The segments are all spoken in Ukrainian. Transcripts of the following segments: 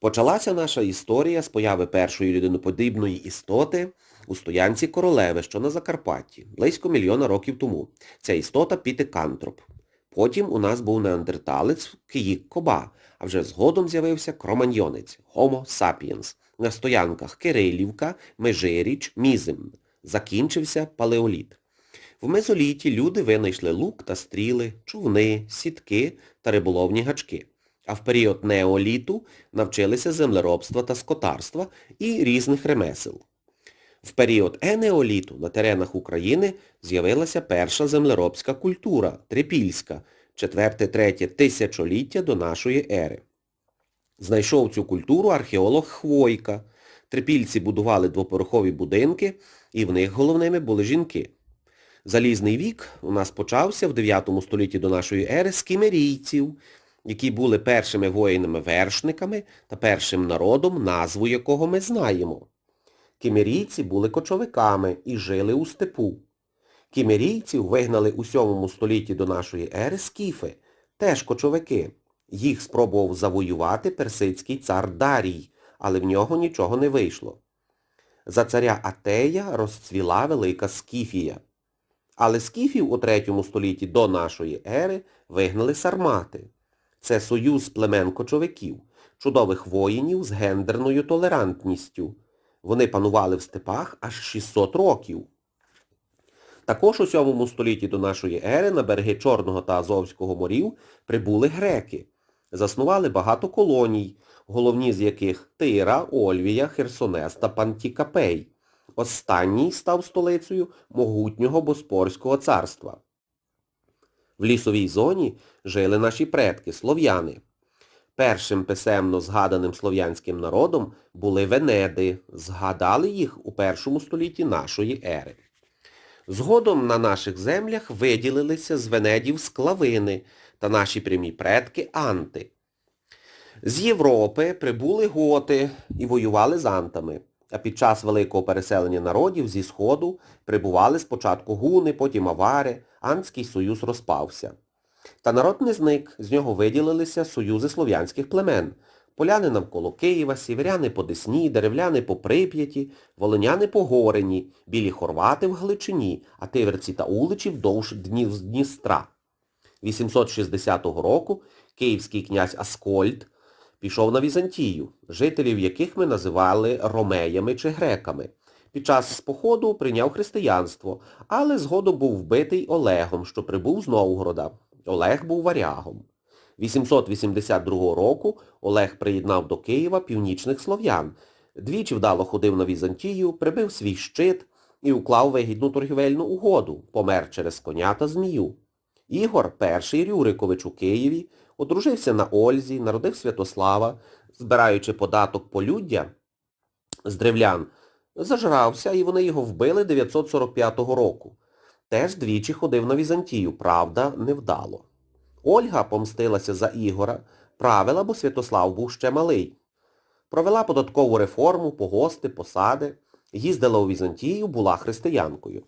Почалася наша історія з появи першої людиноподібної істоти у стоянці королеви, що на Закарпатті, близько мільйона років тому. Ця істота пітикантроп. Потім у нас був неандерталець Киїк Коба, а вже згодом з'явився кроманьйонець Homo sapiens. На стоянках Кирилівка, Межиріч, Мізим. Закінчився палеоліт. В мезоліті люди винайшли лук та стріли, човни, сітки та риболовні гачки. А в період неоліту навчилися землеробства та скотарства і різних ремесел. В період енеоліту на теренах України з'явилася перша землеробська культура – трипільська, 4-3 тисячоліття до нашої ери. Знайшов цю культуру археолог Хвойка. Трипільці будували двоповерхові будинки, і в них головними були жінки. Залізний вік у нас почався в 9 столітті до нашої ери з кімерійців, які були першими воїнами-вершниками та першим народом, назву якого ми знаємо. Кімерійці були кочовиками і жили у степу. Кімерійців вигнали у 7 столітті до нашої ери скіфи, теж кочовики. Їх спробував завоювати персидський цар Дарій, але в нього нічого не вийшло. За царя Атея розцвіла велика Скіфія. Але скіфів у 3 столітті до нашої ери вигнали сармати. Це союз племен кочовиків, чудових воїнів з гендерною толерантністю. Вони панували в степах аж 600 років. Також у 7 столітті до нашої ери на береги Чорного та Азовського морів прибули греки. Заснували багато колоній, головні з яких Тира, Ольвія, Херсонес та Пантікапей. Останній став столицею могутнього Боспорського царства. В лісовій зоні жили наші предки, слов'яни. Першим писемно згаданим слов'янським народом були венеди. Згадали їх у першому столітті нашої ери. Згодом на наших землях виділилися з венедів склавини та наші прямі предки анти. З Європи прибули готи і воювали з антами. А під час великого переселення народів зі Сходу прибували спочатку гуни, потім авари, Антський союз розпався. Та народ не зник, з нього виділилися союзи слов'янських племен. Поляни навколо Києва, сіверяни по Десні, деревляни по Прип'яті, волиняни по Горені, білі хорвати в Гличині, а тиверці та уличі вдовж Дністра. 860 року київський князь Аскольд пішов на Візантію, жителів яких ми називали ромеями чи греками. Під час походу прийняв християнство, але згодом був вбитий Олегом, що прибув з Новгорода. Олег був варягом. 882 року Олег приєднав до Києва північних слов'ян. Двічі вдало ходив на Візантію, прибив свій щит і уклав вигідну торгівельну угоду, помер через коня та змію. Ігор, перший Рюрикович у Києві, одружився на Ользі, народив Святослава, збираючи податок полюддя з древлян, зажрався і вони його вбили 945 року. Теж двічі ходив на Візантію, правда, невдало. Ольга помстилася за Ігора, правила, бо Святослав був ще малий. Провела податкову реформу, погости, посади, їздила у Візантію, була християнкою.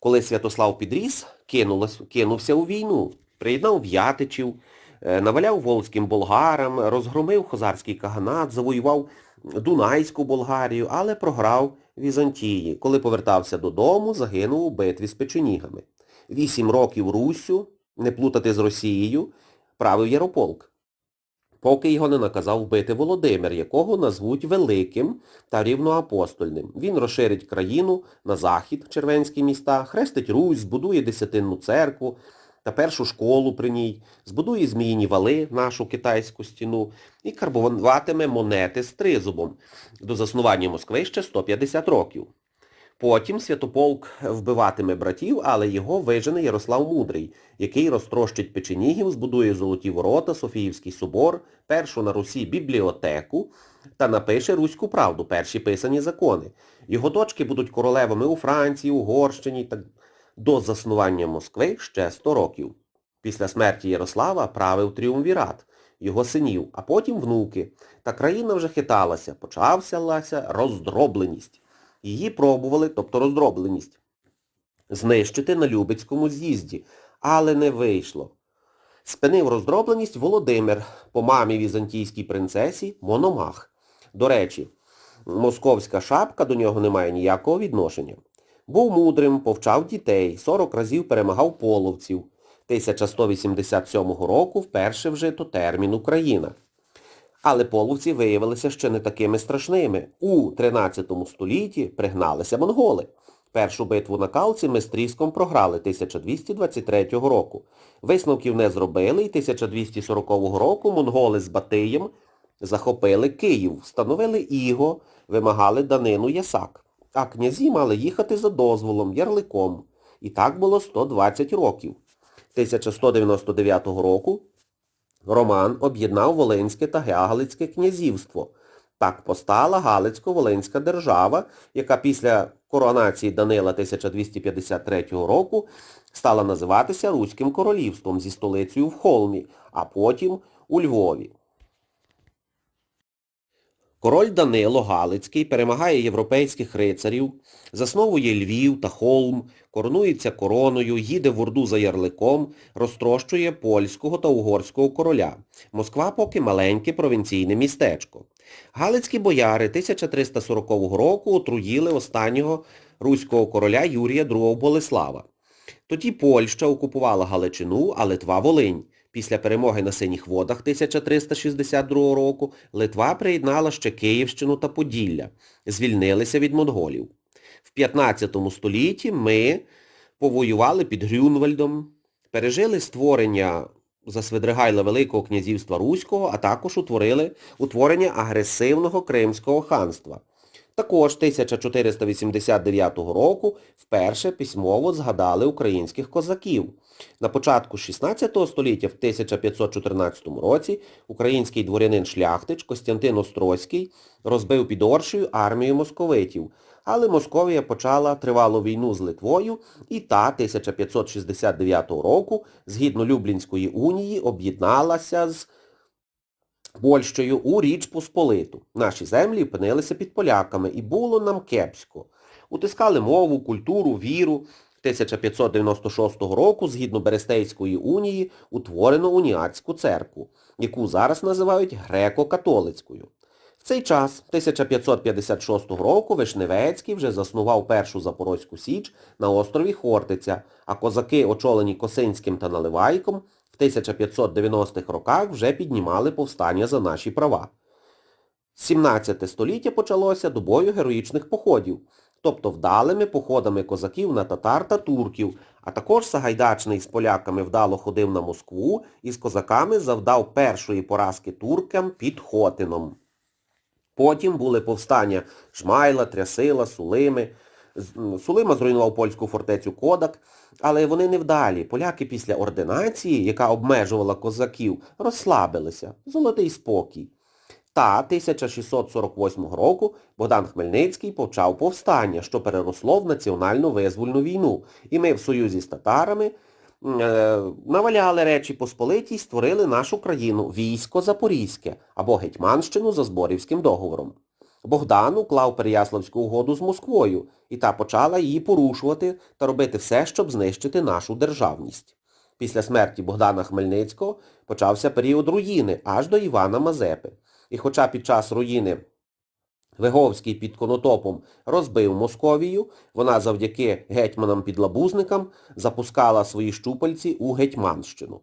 Коли Святослав підріс, кинулась- кинувся у війну, приєднав в'ятичів, наваляв волзьким болгарам, розгромив хозарський каганат, завоював Дунайську Болгарію, але програв Візантії. Коли повертався додому, загинув у битві з печенігами. Вісім років Руссю, не плутати з Росією, правив Ярополк поки його не наказав вбити Володимир, якого назвуть Великим та рівноапостольним. Він розширить країну на захід, червенські міста, хрестить Русь, збудує десятинну церкву та першу школу при ній, збудує Зміїні вали, нашу китайську стіну, і карбуватиме монети з тризубом. До заснування Москви ще 150 років. Потім Святополк вбиватиме братів, але його вижене Ярослав Мудрий, який розтрощить печенігів, збудує золоті ворота, Софіївський собор, першу на Русі бібліотеку та напише Руську правду, перші писані закони. Його дочки будуть королевами у Франції, Угорщині та до заснування Москви ще 100 років. Після смерті Ярослава правив тріумвірат, його синів, а потім внуки. Та країна вже хиталася, почався роздробленість. Її пробували, тобто роздробленість, знищити на Любецькому з'їзді, але не вийшло. Спинив роздробленість Володимир, по мамі візантійській принцесі Мономах. До речі, московська шапка до нього не має ніякого відношення. Був мудрим, повчав дітей, 40 разів перемагав половців. 1187 року вперше вжито термін Україна. Але половці виявилися ще не такими страшними. У 13 столітті пригналися монголи. Першу битву на Калці ми з тріском програли 1223 року. Висновків не зробили і 1240 року монголи з Батиєм захопили Київ, встановили Іго, вимагали данину Ясак. А князі мали їхати за дозволом, ярликом. І так було 120 років. 1199 року Роман об'єднав Волинське та Галицьке князівство. Так постала Галицько-Волинська держава, яка після коронації Данила 1253 року стала називатися Руським королівством зі столицею в Холмі, а потім у Львові. Король Данило Галицький перемагає європейських рицарів, засновує Львів та Холм, коронується короною, їде в Орду за ярликом, розтрощує польського та угорського короля. Москва поки маленьке провінційне містечко. Галицькі бояри 1340 року отруїли останнього руського короля Юрія II Болеслава. Тоді Польща окупувала Галичину, а Литва Волинь. Після перемоги на Синіх водах 1362 року Литва приєднала ще Київщину та Поділля, звільнилися від монголів. В 15 столітті ми повоювали під Грюнвальдом, пережили створення за Свидригайла Великого князівства Руського, а також утворили утворення агресивного Кримського ханства. Також 1489 року вперше письмово згадали українських козаків. На початку 16 століття, в 1514 році, український дворянин шляхтич Костянтин Острозький розбив під Оршею армію московитів, але Московія почала тривалу війну з Литвою і та 1569 року, згідно Люблінської унії, об'єдналася з Польщею у Річ Посполиту. Наші землі опинилися під поляками і було нам кепсько. Утискали мову, культуру, віру. 1596 року, згідно Берестейської унії, утворено уніатську церкву, яку зараз називають греко-католицькою. В цей час, 1556 року, Вишневецький вже заснував першу Запорозьку Січ на острові Хортиця, а козаки, очолені Косинським та Наливайком, в 1590-х роках вже піднімали повстання за наші права. 17 століття почалося добою героїчних походів, тобто вдалими походами козаків на татар та турків, а також Сагайдачний з поляками вдало ходив на Москву і з козаками завдав першої поразки туркам під Хотином. Потім були повстання Шмайла, Трясила, Сулими. Сулима зруйнував польську фортецю Кодак, але вони невдалі. Поляки після ординації, яка обмежувала козаків, розслабилися. Золотий спокій. Та 1648 року Богдан Хмельницький почав повстання, що переросло в національну визвольну війну. І ми в союзі з татарами е, наваляли Речі Посполитій створили нашу країну військо Запорізьке або Гетьманщину за Зборівським договором. Богдан уклав Переяславську угоду з Москвою, і та почала її порушувати та робити все, щоб знищити нашу державність. Після смерті Богдана Хмельницького почався період руїни аж до Івана Мазепи. І хоча під час руїни Виговський під Конотопом розбив Московію, вона завдяки гетьманам-підлабузникам запускала свої щупальці у Гетьманщину.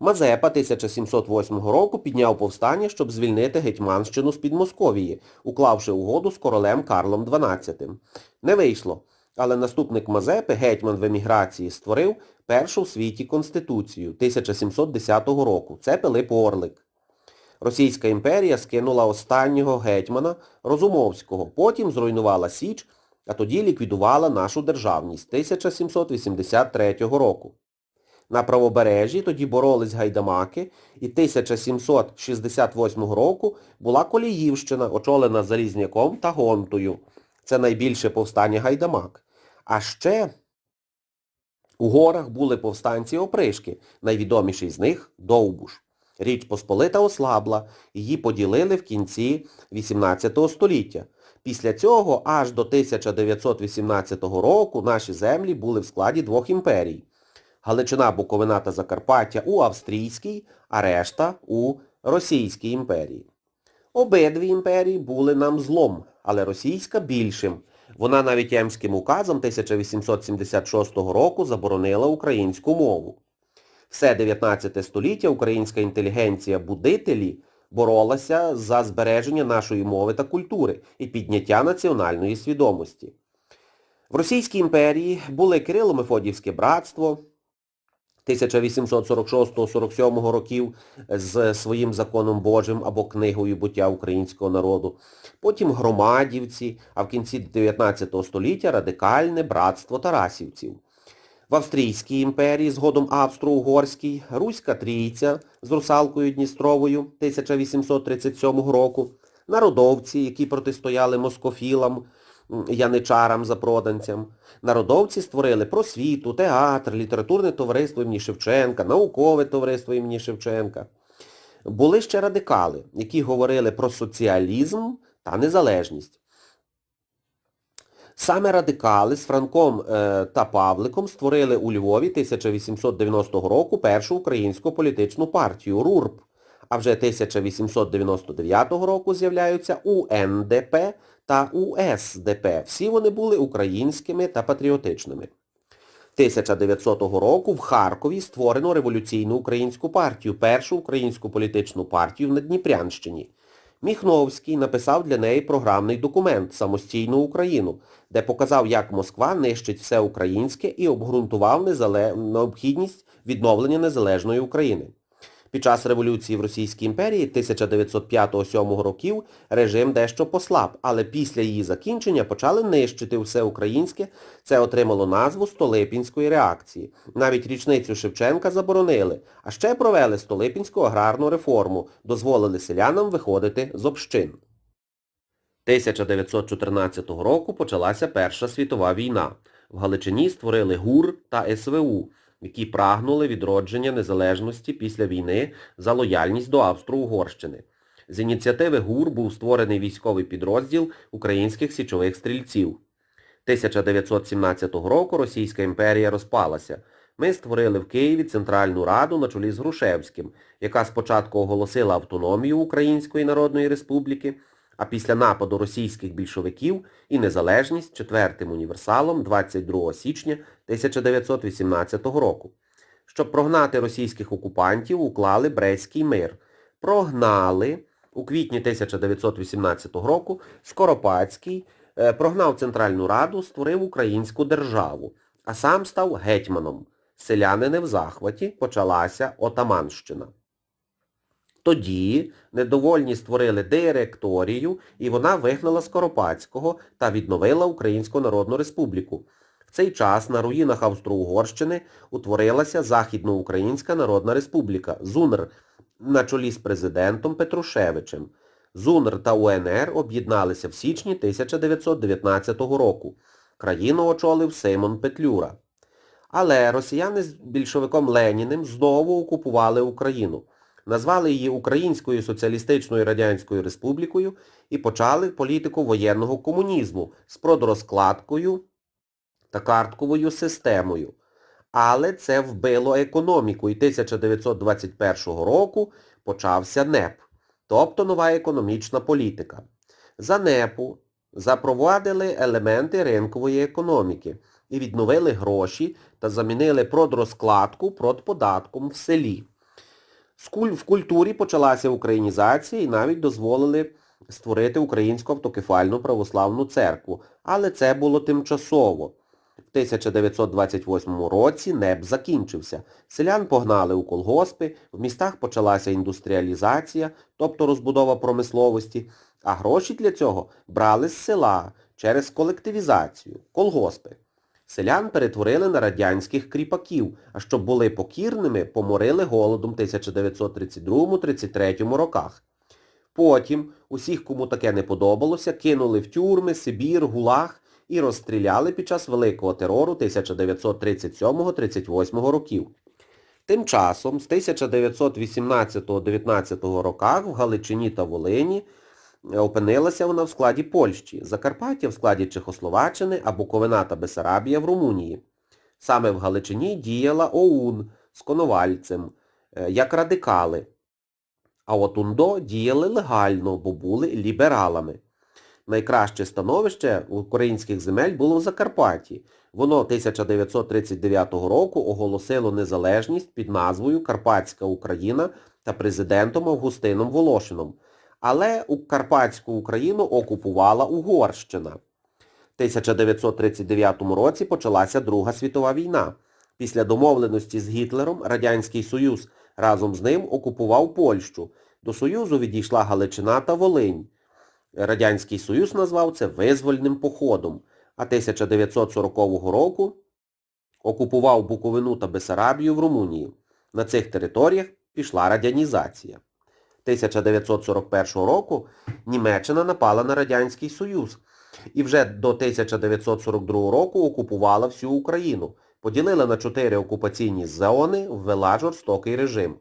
Мазепа 1708 року підняв повстання, щоб звільнити Гетьманщину з-під Московії, уклавши угоду з королем Карлом XII. Не вийшло, але наступник Мазепи, гетьман в еміграції, створив першу в світі Конституцію 1710 року. Це Пилип Орлик. Російська імперія скинула останнього гетьмана Розумовського, потім зруйнувала Січ, а тоді ліквідувала нашу державність 1783 року. На правобережжі тоді боролись гайдамаки, і 1768 року була Коліївщина, очолена Залізняком та Гонтою. Це найбільше повстання гайдамак. А ще у горах були повстанці опришки, найвідоміший з них Довбуш. Річ Посполита ослабла, її поділили в кінці XVIII століття. Після цього аж до 1918 року наші землі були в складі двох імперій. Галичина, Буковина та Закарпаття у Австрійській, а решта у Російській імперії. Обидві імперії були нам злом, але російська більшим. Вона навіть Емським указом 1876 року заборонила українську мову. Все 19 століття українська інтелігенція будителі боролася за збереження нашої мови та культури і підняття національної свідомості. В Російській імперії були Кирило-Мефодіївське братство 1846-47 років з своїм законом Божим або книгою буття українського народу, потім громадівці, а в кінці 19 століття радикальне братство тарасівців. В Австрійській імперії, згодом Австро-Угорській, Руська Трійця з русалкою Дністровою 1837 року, народовці, які протистояли москофілам, яничарам запроданцям. Народовці створили просвіту, театр, літературне товариство імені Шевченка, наукове товариство імені Шевченка. Були ще радикали, які говорили про соціалізм та незалежність. Саме радикали з Франком е, та Павликом створили у Львові 1890 року першу українську політичну партію РУРП, а вже 1899 року з'являються УНДП та УСДП. Всі вони були українськими та патріотичними. 1900 року в Харкові створено революційну українську партію, першу українську політичну партію на Дніпрянщині. Міхновський написав для неї програмний документ «Самостійну Україну», де показав, як Москва нищить все українське і обґрунтував необхідність відновлення незалежної України. Під час революції в Російській імперії 1905-1907 років режим дещо послаб, але після її закінчення почали нищити все українське. Це отримало назву Столипінської реакції. Навіть річницю Шевченка заборонили, а ще провели Столипінську аграрну реформу, дозволили селянам виходити з общин. 1914 року почалася Перша світова війна. В Галичині створили ГУР та СВУ, які прагнули відродження незалежності після війни за лояльність до Австро-Угорщини. З ініціативи ГУР був створений військовий підрозділ українських січових стрільців. 1917 року Російська імперія розпалася. Ми створили в Києві Центральну Раду на чолі з Грушевським, яка спочатку оголосила автономію Української Народної Республіки, а після нападу російських більшовиків і незалежність четвертим універсалом 22 січня 1918 року. Щоб прогнати російських окупантів, уклали Брестський мир. Прогнали у квітні 1918 року Скоропадський е, прогнав Центральну Раду, створив українську державу, а сам став гетьманом. Селяни не в захваті, почалася Отаманщина. Тоді недовольні створили директорію, і вона вигнала Скоропадського та відновила Українську Народну Республіку. В цей час на руїнах Австро-Угорщини утворилася Західноукраїнська Народна Республіка, ЗУНР, на чолі з президентом Петрушевичем. ЗУНР та УНР об'єдналися в січні 1919 року. Країну очолив Симон Петлюра. Але росіяни з більшовиком Леніним знову окупували Україну назвали її Українською Соціалістичною Радянською Республікою і почали політику воєнного комунізму з продрозкладкою та картковою системою. Але це вбило економіку і 1921 року почався НЕП, тобто нова економічна політика. За НЕПу запровадили елементи ринкової економіки і відновили гроші та замінили продрозкладку продподатком в селі. В культурі почалася українізація і навіть дозволили створити Українську автокефальну православну церкву, але це було тимчасово. В 1928 році НЕП закінчився. Селян погнали у колгоспи, в містах почалася індустріалізація, тобто розбудова промисловості, а гроші для цього брали з села через колективізацію, колгоспи. Селян перетворили на радянських кріпаків, а щоб були покірними, поморили голодом 1932-33 роках. Потім усіх, кому таке не подобалося, кинули в тюрми, Сибір, Гулаг і розстріляли під час Великого терору 1937-38 років. Тим часом з 1918-19 роках в Галичині та Волині опинилася вона в складі Польщі, Закарпаття в складі Чехословаччини, а Буковина та Бесарабія в Румунії. Саме в Галичині діяла ОУН з Коновальцем, як радикали. А от УНДО діяли легально, бо були лібералами. Найкраще становище українських земель було в Закарпатті. Воно 1939 року оголосило незалежність під назвою Карпатська Україна та президентом Августином Волошином. Але у Карпатську Україну окупувала Угорщина. В 1939 році почалася Друга світова війна. Після домовленості з Гітлером Радянський Союз разом з ним окупував Польщу. До Союзу відійшла Галичина та Волинь. Радянський Союз назвав це визвольним походом, а 1940 року окупував Буковину та Бесарабію в Румунії. На цих територіях пішла радянізація. 1941 року Німеччина напала на Радянський Союз і вже до 1942 року окупувала всю Україну, поділила на чотири окупаційні зони, ввела жорстокий режим.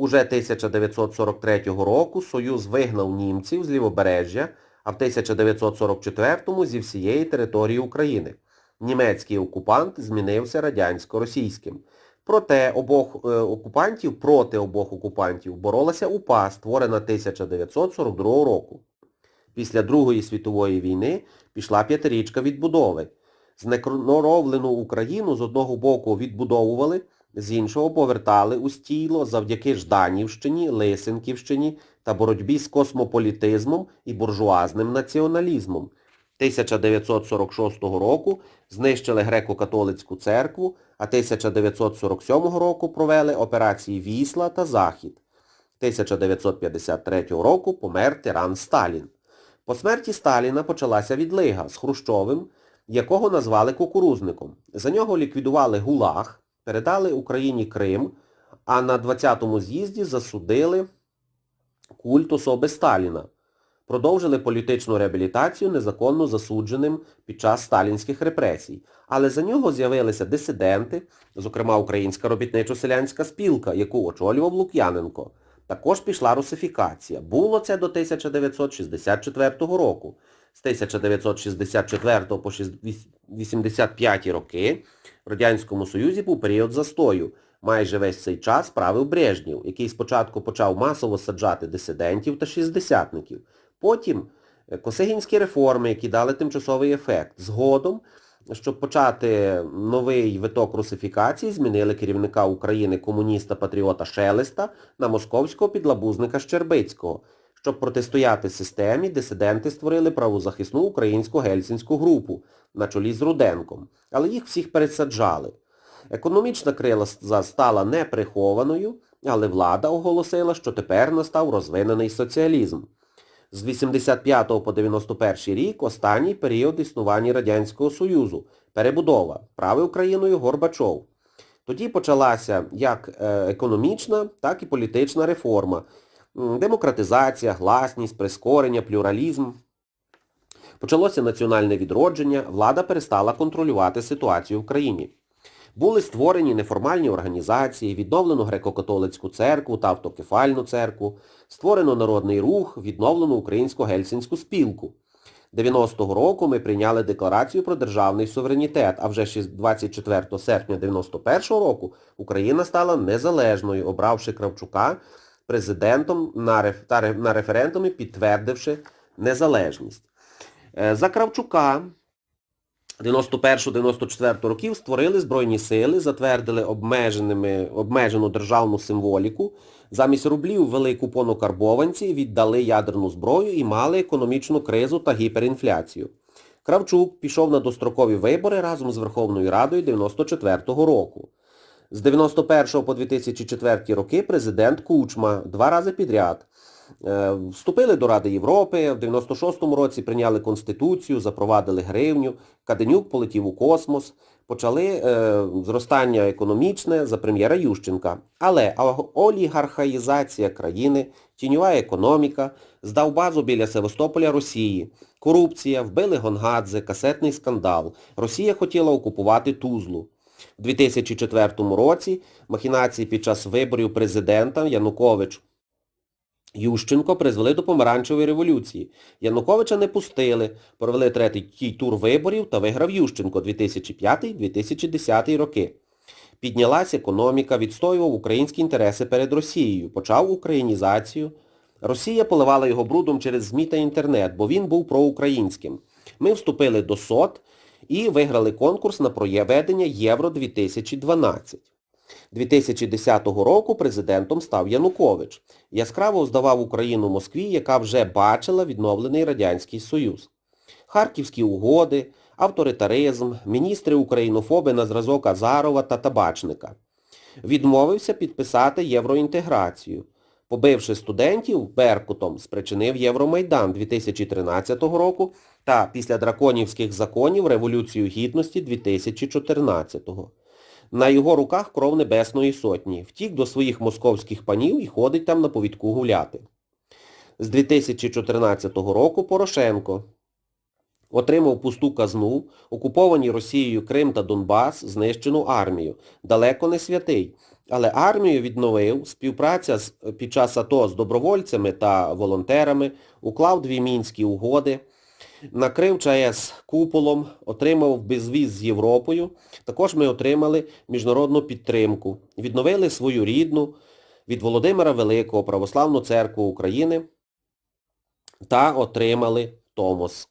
Уже 1943 року Союз вигнав німців з лівобережжя, а в 1944-му зі всієї території України. Німецький окупант змінився радянсько-російським. Проте обох е, окупантів, проти обох окупантів боролася УПА, створена 1942 року. Після Другої світової війни пішла п'ятирічка відбудови. Знекровлену Україну з одного боку відбудовували, з іншого повертали у стійло завдяки Жданівщині, Лисенківщині та боротьбі з космополітизмом і буржуазним націоналізмом. 1946 року знищили греко-католицьку церкву, а 1947 року провели операції Вісла та Захід. 1953 року помер тиран Сталін. По смерті Сталіна почалася відлига з Хрущовим, якого назвали кукурузником. За нього ліквідували ГУЛАГ, передали Україні Крим, а на 20-му з'їзді засудили культ особи Сталіна. Продовжили політичну реабілітацію незаконно засудженим під час сталінських репресій. Але за нього з'явилися дисиденти, зокрема Українська робітничо-селянська спілка, яку очолював Лук'яненко. Також пішла русифікація. Було це до 1964 року. З 1964 по 1985 роки в Радянському Союзі був період застою. Майже весь цей час правив Брежнєв, який спочатку почав масово саджати дисидентів та шістдесятників. Потім е, косигінські реформи, які дали тимчасовий ефект. Згодом, щоб почати новий виток русифікації, змінили керівника України комуніста-патріота Шелеста на московського підлабузника Щербицького. Щоб протистояти системі, дисиденти створили правозахисну українську гельсінську групу на чолі з Руденком. Але їх всіх пересаджали. Економічна криза стала неприхованою, але влада оголосила, що тепер настав розвинений соціалізм. З 85 по 91 рік останній період існування Радянського Союзу. Перебудова. Правив країною Горбачов. Тоді почалася як е, економічна, так і політична реформа. Демократизація, гласність, прискорення, плюралізм. Почалося національне відродження, влада перестала контролювати ситуацію в країні. Були створені неформальні організації, відновлено греко-католицьку церкву та автокефальну церкву, створено народний рух, відновлено українську гельсінську спілку. 90-го року ми прийняли декларацію про державний суверенітет, а вже 24 серпня 91-го року Україна стала незалежною, обравши Кравчука президентом на, реф... на референдумі, підтвердивши незалежність. За Кравчука 91-94 років створили Збройні сили, затвердили обмеженими, обмежену державну символіку, замість рублів ввели купону карбованці, віддали ядерну зброю і мали економічну кризу та гіперінфляцію. Кравчук пішов на дострокові вибори разом з Верховною Радою 94-го року. З 91 по 2004 роки президент Кучма два рази підряд. Вступили до Ради Європи, в 96-му році прийняли Конституцію, запровадили гривню, Каденюк полетів у космос, почали е, зростання економічне за прем'єра Ющенка. Але олігархаїзація країни, тіньова економіка, здав базу біля Севастополя Росії, корупція, вбили Гонгадзе, касетний скандал. Росія хотіла окупувати Тузлу. У 2004 році махінації під час виборів президента Янукович Ющенко призвели до помаранчевої революції. Януковича не пустили, провели третій тур виборів та виграв Ющенко 2005-2010 роки. Піднялась економіка, відстоював українські інтереси перед Росією, почав українізацію. Росія поливала його брудом через ЗМІ та інтернет, бо він був проукраїнським. Ми вступили до СОТ і виграли конкурс на проведення Євро-2012. 2010 року президентом став Янукович. Яскраво здавав Україну Москві, яка вже бачила відновлений Радянський Союз. Харківські угоди, авторитаризм, міністри українофоби на зразок Азарова та Табачника. Відмовився підписати євроінтеграцію. Побивши студентів Беркутом, спричинив Євромайдан 2013 року та після драконівських законів Революцію Гідності 2014 На його руках кров Небесної Сотні. Втік до своїх московських панів і ходить там на повідку гуляти. З 2014 року Порошенко отримав пусту казну, окуповані Росією Крим та Донбас, знищену армію. Далеко не святий. Але армію відновив, співпраця з, під час АТО з добровольцями та волонтерами, уклав дві мінські угоди, накрив ЧАЕС куполом, отримав безвіз з Європою. Також ми отримали міжнародну підтримку, відновили свою рідну від Володимира Великого Православну Церкву України та отримали Томос.